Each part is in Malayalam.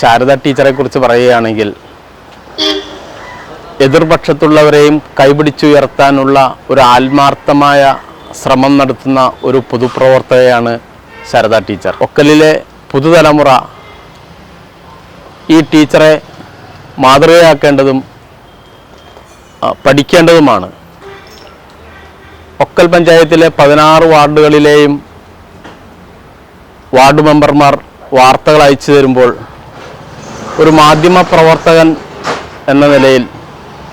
ശാരദ ടീച്ചറെ കുറിച്ച് പറയുകയാണെങ്കിൽ എതിർപക്ഷത്തുള്ളവരെയും കൈപിടിച്ചുയർത്താനുള്ള ഒരു ആത്മാർത്ഥമായ ശ്രമം നടത്തുന്ന ഒരു പൊതുപ്രവർത്തകയാണ് ശാരദ ടീച്ചർ. ഒക്കലിലെ പുതുതലമുറ ഈ ടീച്ചറെ മാതൃകയാക്കേണ്ടതും പഠിക്കേണ്ടതുമാണ്. ഒക്കൽ പഞ്ചായത്തിലെ പതിനാറ് വാർഡുകളിലെയും വാർഡ് മെമ്പർമാർ വാർത്തകൾ അയച്ചു തരുമ്പോൾ ഒരു മാധ്യമ പ്രവർത്തകൻ എന്ന നിലയിൽ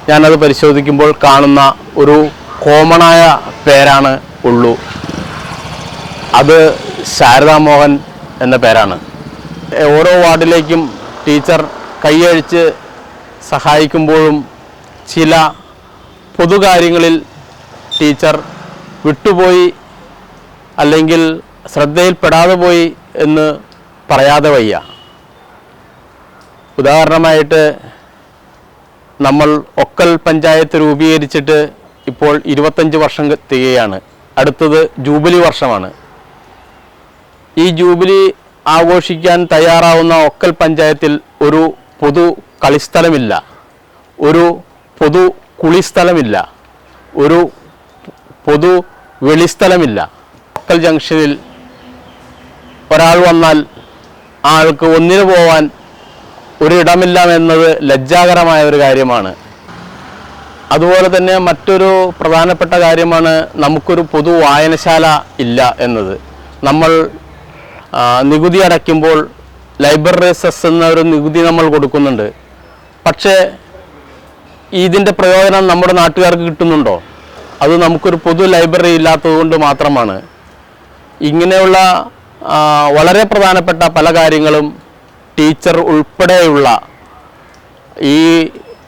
ഞാനത് പരിശോധിക്കുമ്പോൾ കാണുന്ന ഒരു കോമണായ പേരാണ് ഉള്ളൂ. അത് ശാരദാ മോഹൻ എന്ന പേരാണ്. ഓരോ വാർഡിലേക്കും ടീച്ചർ കൈയഴിച്ച് സഹായിക്കുമ്പോഴും ചില പൊതുകാര്യങ്ങളിൽ ടീച്ചർ വിട്ടുപോയി അല്ലെങ്കിൽ ശ്രദ്ധയിൽപ്പെടാതെ പോയി എന്ന് പറയാതെ വയ്യ. ഉദാഹരണമായിട്ട് നമ്മൾ ഒക്കൽ പഞ്ചായത്ത് രൂപീകരിച്ചിട്ട് ഇപ്പോൾ ഇരുപത്തഞ്ച് വർഷം തികയാണ്. അടുത്തത് ജൂബിലി വർഷമാണ്. ഈ ജൂബിലി ആഘോഷിക്കാൻ തയ്യാറാവുന്ന ഒക്കൽ പഞ്ചായത്തിൽ ഒരു പൊതു കളിസ്ഥലമില്ല. ഒരു പൊതു കുളിസ്ഥലമില്ല. ഒരു പൊതു വെളിസ്ഥലമില്ല. ഒക്കൽ ജംഗ്ഷനിൽ ഒരാൾ വന്നാൽ ആൾക്ക് ഒന്നിനു പോവാൻ ഒരിടമില്ല എന്നത് ലജ്ജാകരമായ ഒരു കാര്യമാണ്. അതുപോലെ തന്നെ മറ്റൊരു പ്രധാനപ്പെട്ട കാര്യമാണ് നമുക്കൊരു പൊതു വായനശാല ഇല്ല എന്നത്. നമ്മൾ നികുതി അടയ്ക്കുമ്പോൾ ലൈബ്രറി സെസ് എന്ന ഒരു നികുതി നമ്മൾ കൊടുക്കുന്നുണ്ട്. പക്ഷേ ഇതിന്റെ പ്രയോജനം നമ്മുടെ നാട്ടുകാർക്ക് കിട്ടുന്നുണ്ടോ? അത് നമുക്കൊരു പൊതു ലൈബ്രറി ഇല്ലാത്തതുകൊണ്ട് മാത്രമാണ്. ഇങ്ങനെയുള്ള വളരെ പ്രധാനപ്പെട്ട പല കാര്യങ്ങളും ടീച്ചർ ഉൾപ്പെടെയുള്ള ഈ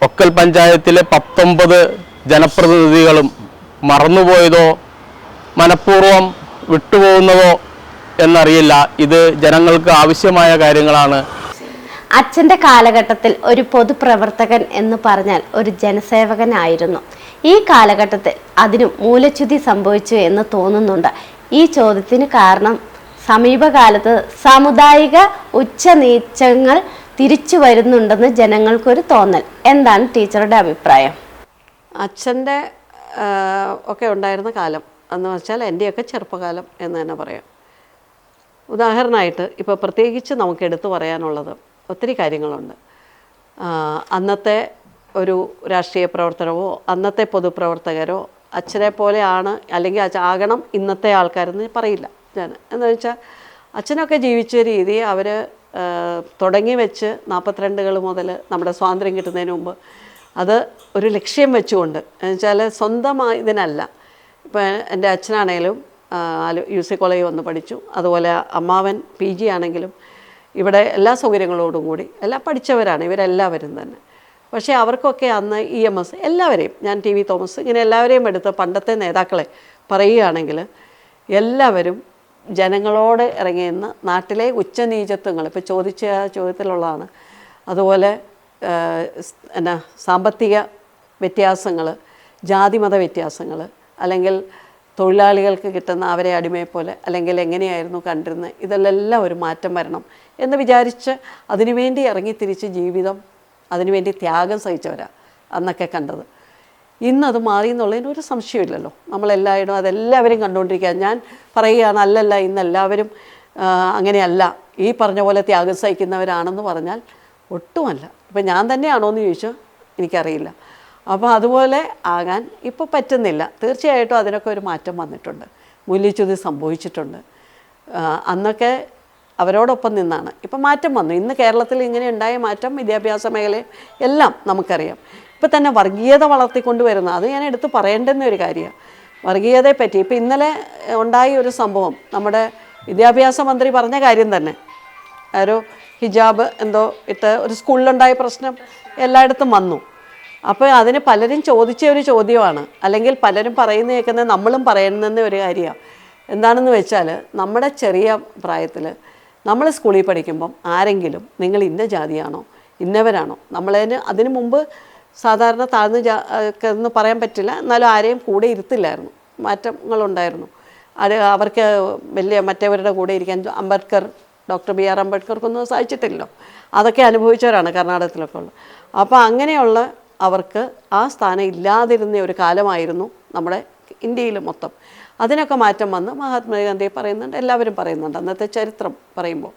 ഒക്കൽ പഞ്ചായത്തിലെ പത്തൊമ്പത് ജനപ്രതിനിധികളും മറന്നുപോയതോ മനഃപൂർവം വിട്ടുപോകുന്നതോ എന്നറിയില്ല. ഇത് ജനങ്ങൾക്ക് ആവശ്യമായ കാര്യങ്ങളാണ്. അച്ഛന്റെ കാലഘട്ടത്തിൽ ഒരു പൊതുപ്രവർത്തകൻ എന്ന് പറഞ്ഞാൽ ഒരു ജനസേവകനായിരുന്നു. ഈ കാലഘട്ടത്തിൽ അതിനും മൂലച്യുതി സംഭവിച്ചു എന്ന് തോന്നുന്നുണ്ട്. ഈ ചോദ്യത്തിന് കാരണം സമീപകാലത്ത് സാമുദായിക ഉച്ചനീച്ചങ്ങൾ തിരിച്ചു വരുന്നുണ്ടെന്ന് ജനങ്ങൾക്കൊരു തോന്നൽ. എന്താണ് ടീച്ചറുടെ അഭിപ്രായം? അച്ഛന്റെ ഒക്കെ ഉണ്ടായിരുന്ന കാലം എന്ന് വെച്ചാൽ എന്റെയൊക്കെ ചെറുപ്പകാലം എന്ന് തന്നെ പറയാം. ഉദാഹരണമായിട്ട് ഇപ്പോൾ പ്രത്യേകിച്ച് നമുക്ക് എടുത്തു പറയാനുള്ളത് ഒത്തിരി കാര്യങ്ങളുണ്ട്. അന്നത്തെ ഒരു രാഷ്ട്രീയ പ്രവർത്തനമോ അന്നത്തെ പൊതുപ്രവർത്തകരോ അച്ഛനെ പോലെയാണ് അല്ലെങ്കിൽ ആകണം ഇന്നത്തെ ആൾക്കാരെന്ന് പറയില്ല. ഞാൻ എന്ന് വെച്ചാൽ അച്ഛനൊക്കെ ജീവിച്ച രീതി അവർ തുടങ്ങി വെച്ച് നാൽപ്പത്തിരണ്ടുകൾ മുതൽ നമ്മുടെ സ്വാതന്ത്ര്യം കിട്ടുന്നതിന് മുമ്പ് അത് ഒരു ലക്ഷ്യം വെച്ചുകൊണ്ട് എന്ന് വെച്ചാൽ സ്വന്തമായി ഇതിനല്ല. ഇപ്പം എന്റെ അച്ഛനാണെങ്കിലും ആലു യു സി കോളേജ് വന്ന് പഠിച്ചു. അതുപോലെ അമ്മാവൻ പി ജി ആണെങ്കിലും ഇവിടെ എല്ലാ സൗകര്യങ്ങളോടും കൂടി എല്ലാം പഠിച്ചവരാണ് ഇവരെല്ലാവരും തന്നെ. പക്ഷേ അവർക്കൊക്കെ അന്ന് ഇ എം എസ് എല്ലാവരെയും ഞാൻ ടി വി തോമസ് ഇങ്ങനെ എല്ലാവരെയും എടുത്ത് പണ്ടത്തെ നേതാക്കളെ പറയുകയാണെങ്കിൽ എല്ലാവരും ജനങ്ങളോട് ഇറങ്ങിയെന്ന് നാട്ടിലെ ഉച്ചനീചത്വങ്ങൾ ഇപ്പോൾ ചോദിച്ച ചോദ്യത്തിലുള്ളതാണ്. അതുപോലെ എന്നാ സാമ്പത്തിക വ്യത്യാസങ്ങൾ ജാതിമത വ്യത്യാസങ്ങൾ അല്ലെങ്കിൽ തൊഴിലാളികൾക്ക് കിട്ടുന്ന അവരെ അടിമയെ പോലെ അല്ലെങ്കിൽ എങ്ങനെയായിരുന്നു കണ്ടിരുന്നത് ഇതിലെല്ലാം ഒരു മാറ്റം വരണം എന്ന് വിചാരിച്ച് അതിനുവേണ്ടി ഇറങ്ങിത്തിരിച്ച് ജീവിതം അതിനുവേണ്ടി ത്യാഗം സഹിച്ചവരാണ് അന്നൊക്കെ കണ്ടത്. ഇന്നത് മാറി എന്നുള്ളതിന് ഒരു സംശയമില്ലല്ലോ. നമ്മളെല്ലായിടും അതെല്ലാവരും കണ്ടുകൊണ്ടിരിക്കുക. ഞാൻ പറയുകയാണ് അല്ലല്ല ഇന്നെല്ലാവരും അങ്ങനെയല്ല. ഈ പറഞ്ഞ പോലെ ത്യാഗം സഹിക്കുന്നവരാണെന്ന് പറഞ്ഞാൽ ഒട്ടുമല്ല. ഇപ്പം ഞാൻ തന്നെയാണോ എന്ന് ചോദിച്ചാൽ എനിക്കറിയില്ല. അപ്പോൾ അതുപോലെ ആകാൻ ഇപ്പോൾ പറ്റുന്നില്ല. തീർച്ചയായിട്ടും അതിനൊക്കെ ഒരു മാറ്റം വന്നിട്ടുണ്ട്. മൂല്യച്യുതി സംഭവിച്ചിട്ടുണ്ട്. അന്നൊക്കെ അവരോടൊപ്പം നിന്നാണ്. ഇപ്പം മാറ്റം വന്നു. ഇന്ന് കേരളത്തിൽ ഇങ്ങനെ ഉണ്ടായ മാറ്റം വിദ്യാഭ്യാസ മേഖലയിൽ എല്ലാം നമുക്കറിയാം. ഇപ്പം തന്നെ വർഗീയത വളർത്തിക്കൊണ്ട് വരുന്ന അത് ഞാൻ എടുത്ത് പറയേണ്ടുന്ന ഒരു കാര്യമാണ്. വർഗീയതയെ പറ്റി ഇപ്പം ഇന്നലെ ഉണ്ടായ ഒരു സംഭവം നമ്മുടെ വിദ്യാഭ്യാസ മന്ത്രി പറഞ്ഞ കാര്യം തന്നെ. ഒരു ഹിജാബ് എന്തോ ഇട്ട് ഒരു സ്കൂളിലുണ്ടായ പ്രശ്നം എല്ലായിടത്തും വന്നു. അപ്പോൾ അതിന് പലരും ചോദിച്ച ഒരു ചോദ്യമാണ് അല്ലെങ്കിൽ പലരും പറയുന്ന കേൾക്കുന്നത് നമ്മളും പറയണമെന്ന ഒരു കാര്യമാണ്. എന്താണെന്ന് വെച്ചാൽ നമ്മുടെ ചെറിയ പ്രായത്തിൽ നമ്മൾ സ്കൂളിൽ പഠിക്കുമ്പം ആരെങ്കിലും നിങ്ങൾ ഇന്ന ജാതിയാണോ ഇന്നവരാണോ നമ്മളതിന് അതിനു മുമ്പ് സാധാരണ താഴ്ന്ന എന്ന് പറയാൻ പറ്റില്ല. എന്നാലും ആരെയും കൂടെ ഇരുത്തില്ലായിരുന്നു. മാറ്റങ്ങളുണ്ടായിരുന്നു. അത് അവർക്ക് വലിയ മറ്റവരുടെ കൂടെ ഇരിക്കാൻ അംബേദ്കർ ഡോക്ടർ ബി ആർ അംബേദ്കർക്കൊന്നും സാധിച്ചിട്ടില്ലല്ലോ. അതൊക്കെ അനുഭവിച്ചവരാണ് കർണാടകത്തിലൊക്കെ ഉള്ളത്. അപ്പോൾ അങ്ങനെയുള്ള അവർക്ക് ആ സ്ഥാനം ഇല്ലാതിരുന്ന ഒരു കാലമായിരുന്നു നമ്മുടെ ഇന്ത്യയിൽ മൊത്തം. അതിനൊക്കെ മാറ്റം വന്ന് മഹാത്മാഗാന്ധി പറയുന്നുണ്ട് എല്ലാവരും പറയുന്നുണ്ട്. അന്നത്തെ ചരിത്രം പറയുമ്പോൾ.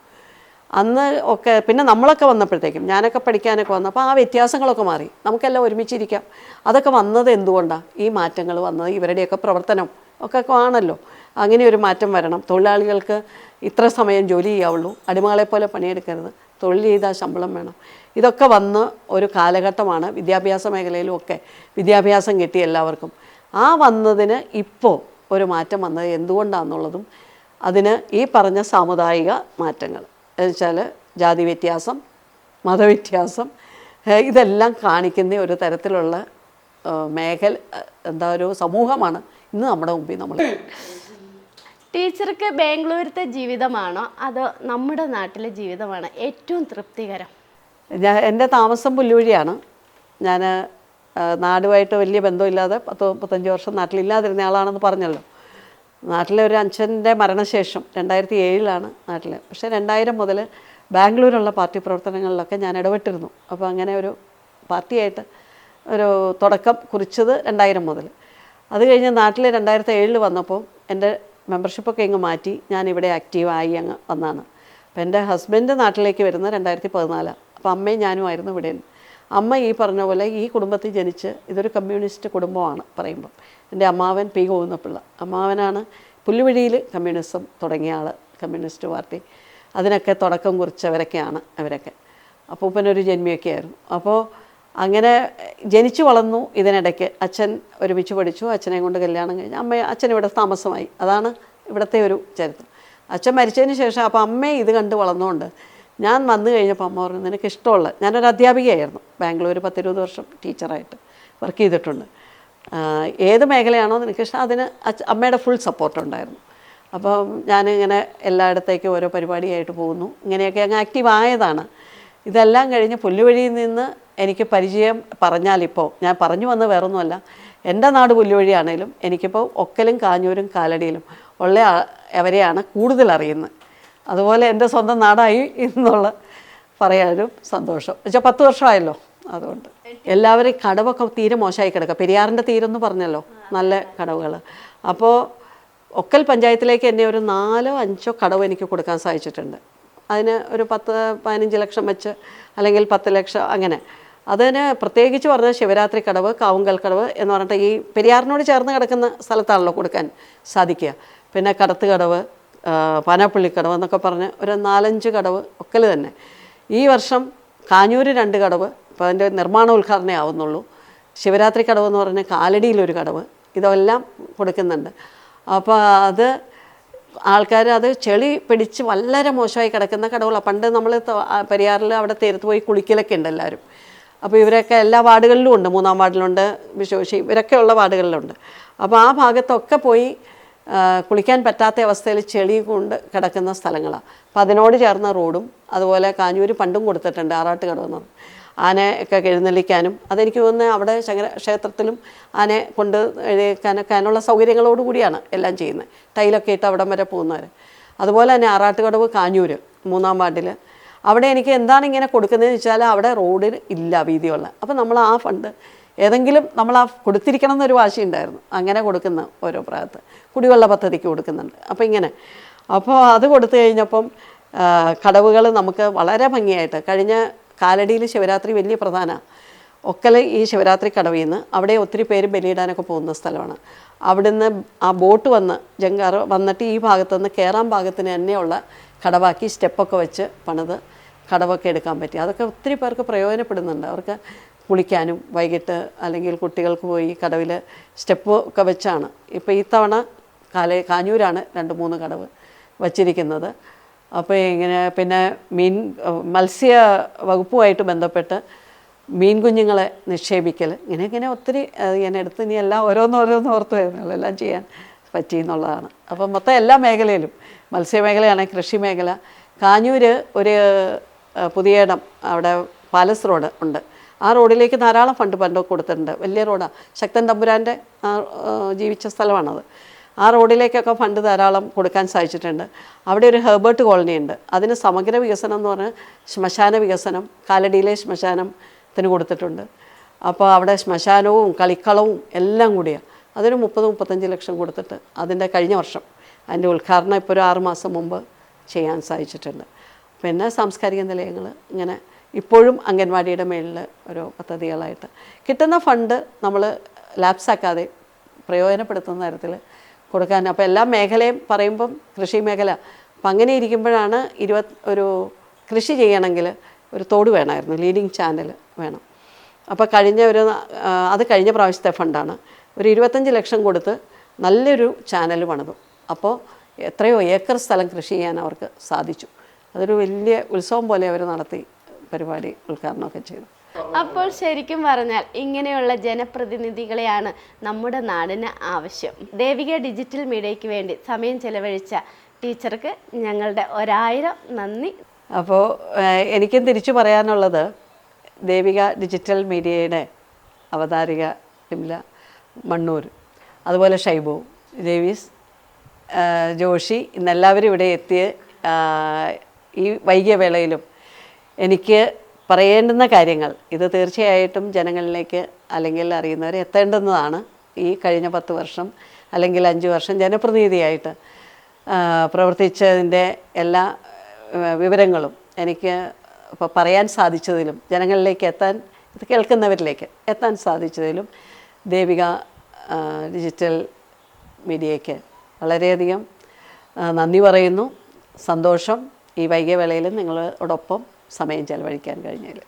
അന്ന് ഒക്കെ പിന്നെ നമ്മളൊക്കെ വന്നപ്പോഴത്തേക്കും ഞാനൊക്കെ പഠിക്കാനൊക്കെ വന്നപ്പോൾ ആ വ്യത്യാസങ്ങളൊക്കെ മാറി. നമുക്കെല്ലാം ഒരുമിച്ചിരിക്കാം. അതൊക്കെ വന്നത് എന്തുകൊണ്ടാണ് ഈ മാറ്റങ്ങൾ വന്നത് ഇവരുടെയൊക്കെ പ്രവർത്തനം ഒക്കെ ആണല്ലോ. അങ്ങനെ ഒരു മാറ്റം വരണം. തൊഴിലാളികൾക്ക് ഇത്ര സമയം ജോലി ചെയ്യാവുള്ളൂ. അടിമകളെ പോലെ പണിയെടുക്കരുത്. തൊഴിൽ ചെയ്താൽ ശമ്പളം വേണം. ഇതൊക്കെ വന്ന് ഒരു കാലഘട്ടമാണ് വിദ്യാഭ്യാസ മേഖലയിലും ഒക്കെ വിദ്യാഭ്യാസം കിട്ടി എല്ലാവർക്കും. ആ വന്നതിന് ഇപ്പോൾ ഒരു മാറ്റം വന്നത് എന്തുകൊണ്ടാണെന്നുള്ളതും അതിന് ഈ പറഞ്ഞ സാമുദായിക മാറ്റങ്ങൾ. എന്നുവെച്ചാൽ ജാതി വ്യത്യാസം മതവ്യത്യാസം ഇതെല്ലാം കാണിക്കുന്ന ഒരു തരത്തിലുള്ള മേഖല എന്താ ഒരു സമൂഹമാണ് ഇന്ന് നമ്മുടെ മുമ്പിൽ നമ്മൾ ടീച്ചർക്ക് ബാംഗ്ലൂരത്തെ ജീവിതമാണോ? അതോ നമ്മുടെ നാട്ടിലെ ജീവിതമാണോ ഏറ്റവും തൃപ്തികരം? ഞാൻ എന്റെ താമസം പുല്ലുവഴിയാണ് ഞാൻ നാടുമായിട്ട് വലിയ ബന്ധമില്ലാതെ പത്ത് മുപ്പത്തഞ്ച് വർഷം നാട്ടിലില്ലാതിരുന്ന ആളാണെന്ന് പറഞ്ഞല്ലോ. നാട്ടിലെ ഒരു അച്ഛന്റെ മരണശേഷം രണ്ടായിരത്തി ഏഴിലാണ് നാട്ടിൽ പക്ഷേ രണ്ടായിരം മുതൽ ബാംഗ്ലൂരുള്ള പാർട്ടി പ്രവർത്തനങ്ങളിലൊക്കെ ഞാൻ ഇടപെട്ടിരുന്നു. അപ്പോൾ അങ്ങനെ ഒരു പാർട്ടിയായിട്ട് ഒരു തുടക്കം കുറിച്ചത് രണ്ടായിരം മുതൽ അത് കഴിഞ്ഞ് നാട്ടിൽ രണ്ടായിരത്തി ഏഴിൽ വന്നപ്പോൾ എന്റെ മെമ്പർഷിപ്പൊക്കെ ഇങ്ങ് മാറ്റി ഞാൻ ഇവിടെ ആക്റ്റീവായി അങ്ങ് വന്നാണ്. അപ്പോൾ എന്റെ ഹസ്ബൻഡ് നാട്ടിലേക്ക് വരുന്നത് രണ്ടായിരത്തി പതിനാലാണ് അപ്പോൾ അമ്മയും ഞാനുമായിരുന്നു ഇവിടെ അമ്മ ഈ പറഞ്ഞ പോലെ ഈ കുടുംബത്തിൽ ജനിച്ച് ഇതൊരു കമ്മ്യൂണിസ്റ്റ് കുടുംബമാണ് പറയുമ്പോൾ എന്റെ അമ്മാവൻ പി ഗോവിന്ദപിള്ള അമ്മാവനാണ് പുല്ലുവഴിയിൽ കമ്മ്യൂണിസം തുടങ്ങിയ ആൾ കമ്മ്യൂണിസ്റ്റ് പാർട്ടി. അതിനൊക്കെ തുടക്കം കുറിച്ചവരൊക്കെയാണ് അവരൊക്കെ. അപ്പൂപ്പനൊരു ജന്മിയൊക്കെ ആയിരുന്നു. അപ്പോൾ അങ്ങനെ ജനിച്ചു വളർന്നു ഇതിനിടയ്ക്ക്. അച്ഛൻ ഒരുമിച്ച് പഠിച്ചു. അച്ഛനെ കൊണ്ട് കല്യാണം കഴിഞ്ഞു അമ്മ അച്ഛൻ ഇവിടെ താമസമായി. അതാണ് ഇവിടുത്തെ ഒരു ചരിത്രം. അച്ഛൻ മരിച്ചതിന് ശേഷം അപ്പോൾ അമ്മയെ ഇത് കണ്ട് വളർന്നുകൊണ്ട് ഞാൻ വന്നു കഴിഞ്ഞപ്പോൾ അമ്മ പറഞ്ഞു നിനക്ക് ഇഷ്ടമുള്ള ഞാനൊരു അധ്യാപികയായിരുന്നു. ബാംഗ്ലൂർ പത്തിരുപത് വർഷം ടീച്ചറായിട്ട് വർക്ക് ചെയ്തിട്ടുണ്ട്. ഏത് മേഖലയാണോ നിനക്കിഷ്ടം അതിന് അമ്മയുടെ ഫുൾ സപ്പോർട്ട് ഉണ്ടായിരുന്നു. അപ്പം ഞാനിങ്ങനെ എല്ലായിടത്തേക്കും ഓരോ പരിപാടിയായിട്ട് പോകുന്നു. ഇങ്ങനെയൊക്കെ അങ്ങ് ആക്റ്റീവ് ആയതാണ്. ഇതെല്ലാം കഴിഞ്ഞ് പുല്ലുവഴിയിൽ നിന്ന് എനിക്ക് പരിചയം പറഞ്ഞാലിപ്പോൾ ഞാൻ പറഞ്ഞു വന്നത് വേറൊന്നുമല്ല. എന്റെ നാട് പുല്ലുവഴിയാണേലും എനിക്കിപ്പോൾ ഒക്കലും കാഞ്ഞൂരും കാലടിയിലും ഉള്ള അവരെയാണ് കൂടുതൽ അറിയുന്നത്. അതുപോലെ എന്റെ സ്വന്തം നാടായി എന്നുള്ള പറയാനും സന്തോഷം. വെച്ചാൽ പത്ത് വർഷമായല്ലോ. അതുകൊണ്ട്. എല്ലാവരും കടവൊക്കെ തീരെ മോശമായി കിടക്കുക. പെരിയാറിന്റെ തീരെന്ന് പറഞ്ഞല്ലോ. നല്ല കടവുകൾ അപ്പോൾ ഒക്കൽ പഞ്ചായത്തിലേക്ക് എന്നെ ഒരു നാലോ അഞ്ചോ കടവ് എനിക്ക് കൊടുക്കാൻ സാധിച്ചിട്ടുണ്ട്. അതിന് ഒരു പത്ത് പതിനഞ്ച് ലക്ഷം വെച്ച് അല്ലെങ്കിൽ പത്ത് ലക്ഷം അങ്ങനെ. അതിന് പ്രത്യേകിച്ച് പറഞ്ഞാൽ ശിവരാത്രി കടവ് കാവുങ്കൽ കടവ് എന്ന് പറഞ്ഞിട്ട് ഈ പെരിയാറിനോട് ചേർന്ന് കിടക്കുന്ന സ്ഥലത്താണല്ലോ കൊടുക്കാൻ സാധിക്കുക. പിന്നെ കടത്ത് കടവ് ആ, പാനാപ്പള്ളി കടവ് എന്നൊക്കെ പറഞ്ഞ് ഒരു നാലഞ്ച് കടവ് ഒക്കൽ തന്നെ. ഈ വർഷം കാഞ്ഞൂര് രണ്ട് കടവ് ഇപ്പോൾ അതിന്റെ നിർമ്മാണ ഉദ്ഘാടനം ആവുന്നുള്ളൂ. ശിവരാത്രി കടവ് എന്ന് പറഞ്ഞ കാലടിയിലൊരു കടവ്. ഇതെല്ലാം കൊടുക്കുന്നുണ്ട്. അപ്പോൾ അത് ആൾക്കാർ അത് ചെളി പിടിച്ച് വളരെ മോശമായി കിടക്കുന്ന കടവുകളാണ് പണ്ട് നമ്മൾ പെരിയാറിൽ അവിടെ തീരത്ത് പോയി കുളിക്കലൊക്കെ ഉണ്ട് എല്ലാവരും. അപ്പോൾ ഇവരൊക്കെ എല്ലാ വാർഡുകളിലും ഉണ്ട്. മൂന്നാം വാർഡിലുണ്ട് വിശ്വശി ഇവരൊക്കെ ഉള്ള വാർഡുകളിലുണ്ട്. അപ്പോൾ ആ ഭാഗത്തൊക്കെ പോയി കുളിക്കാൻ പറ്റാത്ത അവസ്ഥയിൽ ചെളി കൊണ്ട് കിടക്കുന്ന സ്ഥലങ്ങളാണ് അപ്പോൾ അതിനോട് ചേർന്ന റോഡും അതുപോലെ കാഞ്ഞൂര് പണ്ടും കൊടുത്തിട്ടുണ്ട് ആറാട്ട് കടവെന്ന് ആനയൊക്കെ എഴുന്നള്ളിക്കാനും അതെനിക്ക് തോന്നുന്നത് അവിടെ ശങ്കര ക്ഷേത്രത്തിലും ആനയെ കൊണ്ട് എഴുതിക്കാനൊക്കെ അതിനുള്ള സൗകര്യങ്ങളോട് കൂടിയാണ് എല്ലാം ചെയ്യുന്നത്. ടൈലൊക്കെ ഇട്ട് അവിടം വരെ പോകുന്നവർ അതുപോലെ തന്നെ ആറാട്ടുകടവ് കാഞ്ഞൂർ മൂന്നാം വാർഡിൽ അവിടെ എനിക്ക് എന്താണ് ഇങ്ങനെ കൊടുക്കുന്നതെന്ന് വെച്ചാൽ അവിടെ റോഡിന് ഇല്ല വീതിയുള്ള. അപ്പോൾ നമ്മൾ ആ ഫണ്ട് ഏതെങ്കിലും നമ്മൾ ആ കൊടുത്തിരിക്കണം എന്നൊരു വാശിയുണ്ടായിരുന്നു. അങ്ങനെ കൊടുക്കുന്ന ഓരോ പ്രായത്ത് കുടിവെള്ള പദ്ധതിക്ക് കൊടുക്കുന്നുണ്ട്. അപ്പോൾ ഇങ്ങനെ. അപ്പോൾ അത് കൊടുത്തു കഴിഞ്ഞപ്പം കടവുകൾ നമുക്ക് വളരെ ഭംഗിയായിട്ട് കഴിഞ്ഞ കാലടിയിൽ ശിവരാത്രി വലിയ പ്രധാന ഒക്കൽ ഈ ശിവരാത്രി കടവിൽ നിന്ന് അവിടെ ഒത്തിരി പേര് ബലിയിടാനൊക്കെ പോകുന്ന സ്ഥലമാണ്. അവിടുന്ന് ആ ബോട്ട് വന്ന് ജങ്കാർ വന്നിട്ട് ഈ ഭാഗത്തുനിന്ന് കയറാൻ ഭാഗത്തിന് തന്നെയുള്ള കടവാക്കി സ്റ്റെപ്പൊക്കെ വെച്ച് പണിത് കടവൊക്കെ എടുക്കാൻ പറ്റി. അതൊക്കെ ഒത്തിരി പേർക്ക് പ്രയോജനപ്പെടുന്നുണ്ട്. അവർക്ക് കുളിക്കാനും വൈകിട്ട് അല്ലെങ്കിൽ കുട്ടികൾക്ക് പോയി കടവിൽ സ്റ്റെപ്പ് ഒക്കെ വെച്ചാണ്. ഇപ്പോൾ ഈ തവണ കാല കാഞ്ഞൂരാണ് രണ്ട് മൂന്ന് കടവ് വച്ചിരിക്കുന്നത്. അപ്പോൾ ഇങ്ങനെ പിന്നെ മീൻ മത്സ്യ വകുപ്പുമായിട്ട് ബന്ധപ്പെട്ട് മീൻ കുഞ്ഞുങ്ങളെ നിക്ഷേപിക്കൽ ഇങ്ങനെ ഇങ്ങനെ ഒത്തിരി ഞാൻ എടുത്ത് ഇനി എല്ലാം ഓരോന്നോരോന്ന് ഓർത്ത് വരുന്നുള്ളൂ. എല്ലാം ചെയ്യാൻ പറ്റി എന്നുള്ളതാണ് അപ്പം മൊത്തം എല്ലാ മേഖലയിലും മത്സ്യമേഖലയാണ് കൃഷി മേഖല. കാഞ്ഞൂര് ഒരു പുതിയ ഇടം അവിടെ പാലസ് റോഡ് ഉണ്ട്. ആ റോഡിലേക്ക് ധാരാളം ഫണ്ട് പണ്ട് കൊടുത്തിട്ടുണ്ട്. വലിയ റോഡാണ് ശക്തൻ തമ്പുരാന്റെ ജീവിച്ച സ്ഥലമാണത്. ആ റോഡിലേക്കൊക്കെ ഫണ്ട് ധാരാളം കൊടുക്കാൻ സാധിച്ചിട്ടുണ്ട്. അവിടെ ഒരു ഹെർബേർട്ട് കോളനി ഉണ്ട്. അതിന് സമഗ്ര വികസനം എന്ന് പറഞ്ഞാൽ ശ്മശാന വികസനം കാലടിയിലെ ശ്മശാനത്തിന് കൊടുത്തിട്ടുണ്ട്. അപ്പോൾ അവിടെ ശ്മശാനവും കളിക്കളവും എല്ലാം കൂടിയാണ് അതിന് മുപ്പത് മുപ്പത്തഞ്ച് ലക്ഷം കൊടുത്തിട്ട് അതിന്റെ കഴിഞ്ഞ വർഷം അതിന്റെ ഉദ്ഘാടനം ഇപ്പോൾ ഒരു ആറുമാസം മുമ്പ് ചെയ്യാൻ സാധിച്ചിട്ടുണ്ട്. പിന്നെ സാംസ്കാരിക നിലയങ്ങൾ ഇങ്ങനെ ഇപ്പോഴും അംഗൻവാടിയുടെ മേളിൽ ഓരോ പദ്ധതികളായിട്ട്. കിട്ടുന്ന ഫണ്ട് നമ്മൾ ലാപ്സാക്കാതെ പ്രയോജനപ്പെടുത്തുന്ന തരത്തിൽ കൊടുക്കാൻ. അപ്പോൾ എല്ലാ മേഖലയും പറയുമ്പം കൃഷി മേഖല. അപ്പം അങ്ങനെ ഇരിക്കുമ്പോഴാണ് ഇരുപത് ഒരു കൃഷി ചെയ്യണമെങ്കിൽ ഒരു തോട് വേണമായിരുന്നു ലീഡിങ് ചാനൽ വേണം. അപ്പോൾ കഴിഞ്ഞ ഒരു അത് കഴിഞ്ഞ പ്രാവശ്യത്തെ ഫണ്ടാണ്. ഒരു ഇരുപത്തഞ്ച് ലക്ഷം കൊടുത്ത് നല്ലൊരു ചാനൽ പണിതു. അപ്പോൾ എത്രയോ ഏക്കർ സ്ഥലം കൃഷി ചെയ്യാൻ അവർക്ക് സാധിച്ചു. അതൊരു വലിയ ഉത്സവം പോലെ അവർ നടത്തി പരിപാടി ഉദ്ഘാടനമൊക്കെ ചെയ്തു. അപ്പോൾ ശരിക്കും പറഞ്ഞാൽ ഇങ്ങനെയുള്ള ജനപ്രതിനിധികളെയാണ് നമ്മുടെ നാടിന് ആവശ്യം. ദേവിക ഡിജിറ്റൽ മീഡിയയ്ക്ക് വേണ്ടി സമയം ചെലവഴിച്ച ടീച്ചർക്ക് ഞങ്ങളുടെ ഒരായിരം നന്ദി. അപ്പോൾ എനിക്കും തിരിച്ചു പറയാനുള്ളത് ദേവിക ഡിജിറ്റൽ മീഡിയയുടെ അവതാരിക വിമല മണ്ണൂർ അതുപോലെ ഷൈബു ദേവീസ് ജോഷി ഇന്നെല്ലാവരും ഇവിടെ എത്തിയ ഈ വൈകിയ വേളയിലും എനിക്ക് പറയേണ്ടുന്ന കാര്യങ്ങൾ. ഇത് തീർച്ചയായിട്ടും ജനങ്ങളിലേക്ക് അല്ലെങ്കിൽ അറിയുന്നവരെ എത്തേണ്ടുന്നതാണ്. ഈ കഴിഞ്ഞ പത്ത് വർഷം അല്ലെങ്കിൽ അഞ്ച് വർഷം ജനപ്രതിനിധിയായിട്ട് പ്രവർത്തിച്ചതിന്റെ എല്ലാ വിവരങ്ങളും എനിക്ക് ഇപ്പോൾ പറയാൻ സാധിച്ചതിലും ജനങ്ങളിലേക്ക് എത്താൻ ഇത് കേൾക്കുന്നവരിലേക്ക് എത്താൻ സാധിച്ചതിലും ദേവിക ഡിജിറ്റൽ മീഡിയയ്ക്ക് വളരെയധികം നന്ദി പറയുന്നു. സന്തോഷം. ഈ വൈകിയ വേളയിൽ നിങ്ങളോടൊപ്പം സമയം ചെലവഴിക്കാൻ കഴിഞ്ഞതിൽ